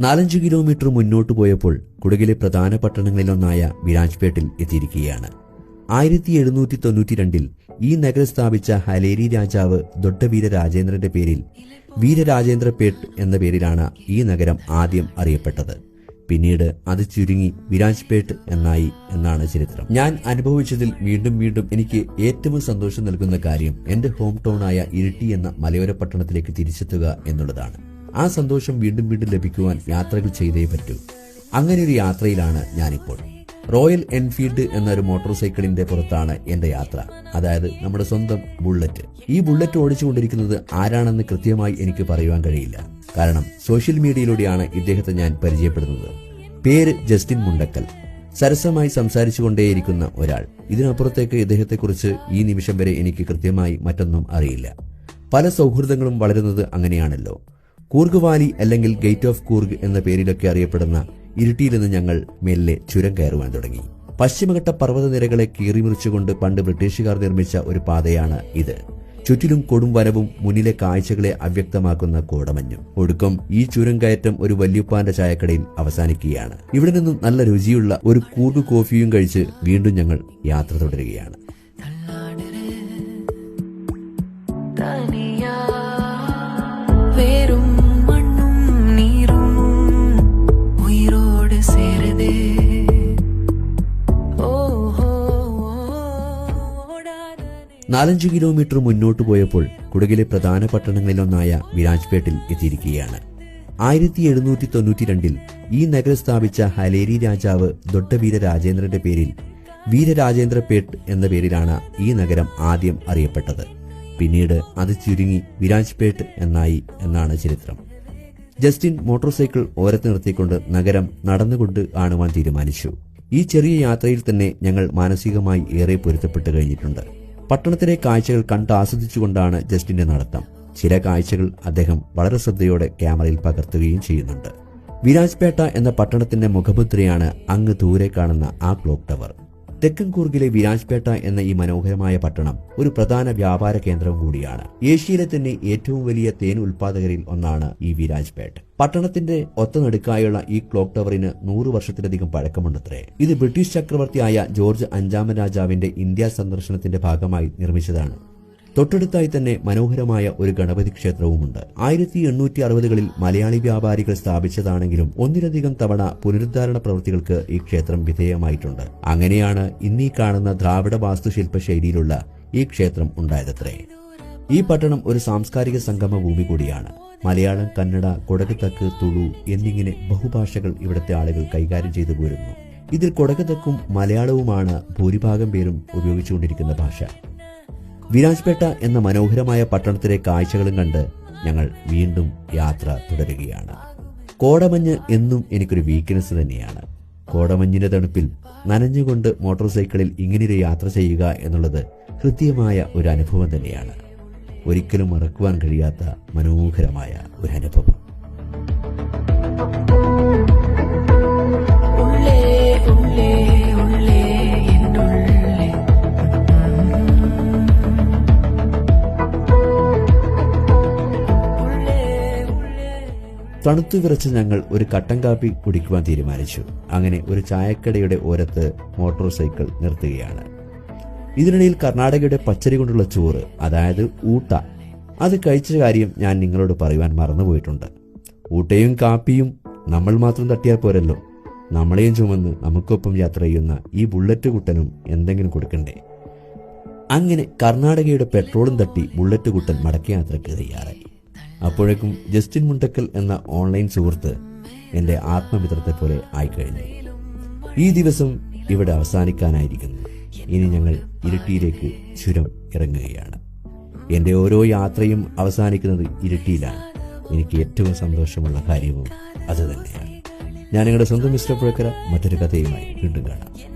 നാലഞ്ച് കിലോമീറ്റർ മുന്നോട്ട് പോയപ്പോൾ കുടകിലെ പ്രധാന പട്ടണങ്ങളിലൊന്നായ വിരാജ്പേട്ടിൽ എത്തിയിരിക്കുകയാണ്. ആയിരത്തി എഴുന്നൂറ്റി തൊണ്ണൂറ്റി രണ്ടിൽ ഈ നഗരം സ്ഥാപിച്ച ഹലേരി രാജാവ് ദൊഡ്ഡവീര രാജേന്ദ്രന്റെ പേരിൽ വീരരാജേന്ദ്ര പേട്ട് എന്ന പേരിലാണ് ഈ നഗരം ആദ്യം അറിയപ്പെട്ടത്. പിന്നീട് അത് ചുരുങ്ങി വിരാജ്പേട്ട് എന്നായി എന്നാണ് ചരിത്രം. ഞാൻ അനുഭവിച്ചതിൽ വീണ്ടും വീണ്ടും എനിക്ക് ഏറ്റവും സന്തോഷം നൽകുന്ന കാര്യം എന്റെ ഹോം ടൗണായ ഇരിട്ടി എന്ന മലയോര പട്ടണത്തിലേക്ക് തിരിച്ചെത്തുക എന്നുള്ളതാണ്. ആ സന്തോഷം വീണ്ടും വീണ്ടും ലഭിക്കുവാൻ യാത്രകൾ ചെയ്തേ പറ്റൂ. അങ്ങനെ ഒരു യാത്രയിലാണ് ഞാനിപ്പോൾ. റോയൽ എൻഫീൽഡ് എന്നൊരു മോട്ടോർ സൈക്കിളിന്റെ പുറത്താണ് എന്റെ യാത്ര. അതായത് നമ്മുടെ സ്വന്തം ബുള്ളറ്റ്. ഈ ബുള്ളറ്റ് ഓടിച്ചുകൊണ്ടിരിക്കുന്നത് ആരാണെന്ന് കൃത്യമായി എനിക്ക് പറയുവാൻ കഴിയില്ല. കാരണം സോഷ്യൽ മീഡിയയിലൂടെയാണ് ഇദ്ദേഹത്തെ ഞാൻ പരിചയപ്പെടുന്നത്. പേര് ജസ്റ്റിൻ മുണ്ടക്കൽ. സരസമായി സംസാരിച്ചുകൊണ്ടേയിരിക്കുന്ന ഒരാൾ. ഇതിനപ്പുറത്തേക്ക് ഇദ്ദേഹത്തെക്കുറിച്ച് ഈ നിമിഷം വരെ എനിക്ക് കൃത്യമായി മറ്റൊന്നും അറിയില്ല. പല സൗഹൃദങ്ങളും വളരുന്നത് അങ്ങനെയാണല്ലോ. കൂർഗ് വാലി അല്ലെങ്കിൽ ഗേറ്റ് ഓഫ് കൂർഗ് എന്ന പേരിലൊക്കെ അറിയപ്പെടുന്ന ഇരുട്ടിയിൽ നിന്ന് ഞങ്ങൾ മെല്ലെ ചുരം കയറുവാൻ തുടങ്ങി. പശ്ചിമഘട്ട പർവതനിരകളെ കീറിമുറിച്ചുകൊണ്ട് പണ്ട് ബ്രിട്ടീഷുകാർ നിർമ്മിച്ച ഒരു പാതയാണ് ഇത്. ചുറ്റിലും കൊടും വനവും മുന്നിലെ കാഴ്ചകളെ അവ്യക്തമാക്കുന്ന കോടമഞ്ഞും. ഒടുക്കം ഈ ചുരം കയറ്റം ഒരു വല്യുപ്പാന്റെ ചായക്കടയിൽ അവസാനിക്കുകയാണ്. ഇവിടെ നിന്നും നല്ല രുചിയുള്ള ഒരു കൂർഗ് കോഫിയും കഴിച്ച് വീണ്ടും ഞങ്ങൾ യാത്ര തുടരുകയാണ്. നാലഞ്ച് കിലോമീറ്റർ മുന്നോട്ട് പോയപ്പോൾ കുടകിലെ പ്രധാന പട്ടണങ്ങളിലൊന്നായ വിരാജ്പേട്ടിൽ എത്തിയിരിക്കുകയാണ്. ആയിരത്തി എഴുന്നൂറ്റി തൊണ്ണൂറ്റി രണ്ടിൽ ഈ നഗരം സ്ഥാപിച്ച ഹലേരി രാജാവ് ദൊഡ്ഡവീര രാജേന്ദ്രന്റെ പേരിൽ വീരരാജേന്ദ്രപേട്ട് എന്ന പേരിലാണ് ഈ നഗരം ആദ്യം അറിയപ്പെട്ടത്. പിന്നീട് അത് ചുരുങ്ങി വിരാജ്പേട്ട് എന്നായി എന്നാണ് ചരിത്രം. ജസ്റ്റിൻ മോട്ടോർ സൈക്കിൾ ഓരത്ത് നിർത്തിക്കൊണ്ട് നഗരം നടന്നുകൊണ്ട് കാണുവാൻ തീരുമാനിച്ചു. ഈ ചെറിയ യാത്രയിൽ തന്നെ ഞങ്ങൾ മാനസികമായി ഏറെ പൊരുത്തപ്പെട്ട് കഴിഞ്ഞിട്ടുണ്ട്. പട്ടണത്തിലെ കാഴ്ചകൾ കണ്ട് ആസ്വദിച്ചുകൊണ്ടാണ് ജസ്റ്റിന്റെ നടത്തം. ചില കാഴ്ചകൾ അദ്ദേഹം വളരെ ശ്രദ്ധയോടെ ക്യാമറയിൽ പകർത്തുകയും ചെയ്യുന്നുണ്ട്. വിരാജ്പേട്ട എന്ന പട്ടണത്തിന്റെ മുഖമുദ്രയാണ് അങ്ങ് ദൂരെ കാണുന്ന ആ ക്ലോക്ക് ടവർ. തെക്കൻ കൂർഗിലെ വിരാജ്പേട്ട എന്ന ഈ മനോഹരമായ പട്ടണം ഒരു പ്രധാന വ്യാപാര കേന്ദ്രവും കൂടിയാണ്. ഏഷ്യയിലെ തന്നെ ഏറ്റവും വലിയ തേൻ ഉൽപാദകരിൽ ഒന്നാണ് ഈ വിരാജ്പേട്ട്. പട്ടണത്തിന്റെ ഒത്തനടുക്കായുള്ള ഈ ക്ലോക്ക് ടവറിന് നൂറു വർഷത്തിലധികം പഴക്കമുണ്ടത്രേ. ഇത് ബ്രിട്ടീഷ് ചക്രവർത്തിയായ ജോർജ് അഞ്ചാമൻ രാജാവിന്റെ ഇന്ത്യ സന്ദർശനത്തിന്റെ ഭാഗമായി നിർമ്മിച്ചതാണ്. തൊട്ടടുത്തായി തന്നെ മനോഹരമായ ഒരു ഗണപതി ക്ഷേത്രവുമുണ്ട്. ആയിരത്തി എണ്ണൂറ്റി അറുപതുകളിൽ മലയാളി വ്യാപാരികൾ സ്ഥാപിച്ചതാണെങ്കിലും ഒന്നിലധികം തവണ പുനരുദ്ധാരണ പ്രവൃത്തികൾക്ക് ഈ ക്ഷേത്രം വിധേയമായിട്ടുണ്ട്. അങ്ങനെയാണ് ഇന്നീ കാണുന്ന ദ്രാവിഡ വാസ്തുശില്പ ശൈലിയിലുള്ള ഈ ക്ഷേത്രം ഉണ്ടായതത്രേ. ഈ പട്ടണം ഒരു സാംസ്കാരിക സംഗമ ഭൂമി കൂടിയാണ്. മലയാളം കന്നഡ കൊടകത്തക്ക് തുളു എന്നിങ്ങനെ ബഹുഭാഷകൾ ഇവിടുത്തെ ആളുകൾ കൈകാര്യം ചെയ്തു പോരുന്നു. ഇതിൽ കൊടകത്തക്കും മലയാളവുമാണ് ഭൂരിഭാഗം പേരും ഉപയോഗിച്ചുകൊണ്ടിരിക്കുന്ന ഭാഷ. വിരാജ്പേട്ട എന്ന മനോഹരമായ പട്ടണത്തിലെ കാഴ്ചകളും കണ്ട് ഞങ്ങൾ വീണ്ടും യാത്ര തുടരുകയാണ്. കോടമഞ്ഞ് എന്നും എനിക്കൊരു വീക്ക്നെസ് തന്നെയാണ്. കോടമഞ്ഞിന്റെ തണുപ്പിൽ നനഞ്ഞുകൊണ്ട് മോട്ടോർ സൈക്കിളിൽ ഇങ്ങനെയൊരു യാത്ര ചെയ്യുക എന്നുള്ളത് ഹൃദ്യമായ ഒരു അനുഭവം തന്നെയാണ്. ഒരിക്കലും മറക്കുവാൻ കഴിയാത്ത മനോഹരമായ ഒരു അനുഭവം. തണുത്തു വിറച്ച് ഞങ്ങൾ ഒരു കട്ടൻ കാപ്പി കുടിക്കുവാൻ തീരുമാനിച്ചു. അങ്ങനെ ഒരു ചായക്കടയുടെ ഓരത്ത് മോട്ടോർ സൈക്കിൾ നിർത്തുകയാണ്. ഇതിനിടയിൽ കർണാടകയുടെ പച്ചരി കൊണ്ടുള്ള ചോറ് അതായത് ഊട്ട. അത് കഴിച്ച കാര്യം ഞാൻ നിങ്ങളോട് പറയുവാൻ മറന്നുപോയിട്ടുണ്ട്. ഊട്ടയും കാപ്പിയും നമ്മൾ മാത്രം തട്ടിയാൽ പോരല്ലോ. നമ്മളെയും ചുമന്ന് നമുക്കൊപ്പം യാത്ര ചെയ്യുന്ന ഈ ബുള്ളറ്റ് കുട്ടനും എന്തെങ്കിലും കൊടുക്കണ്ടേ? അങ്ങനെ കർണാടകയുടെ പെട്രോളും തട്ടി ബുള്ളറ്റ് കുട്ടൻ മടക്കയാത്രയ്ക്ക് തയ്യാറായി. അപ്പോഴേക്കും ജസ്റ്റിൻ മുണ്ടക്കൽ എന്ന ഓൺലൈൻ സുഹൃത്ത് എന്റെ ആത്മമിത്രത്തെ പോലെ ആയിക്കഴിഞ്ഞു. ഈ ദിവസം ഇവിടെ അവസാനിക്കാനായിരിക്കുന്നു. ഇനി ഞങ്ങൾ ഇരിട്ടിയിലേക്ക് ചുരം ഇറങ്ങുകയാണ്. എന്റെ ഓരോ യാത്രയും അവസാനിക്കുന്നത് ഇരിട്ടിയിലാണ്. എനിക്ക് ഏറ്റവും സന്തോഷമുള്ള കാര്യവും അത് തന്നെയാണ്. ഞാൻ നിങ്ങളുടെ സ്വന്തം മിസ്റ്റർ പുഴക്കര മറ്റൊരു കഥയുമായി വീണ്ടും കാണാം.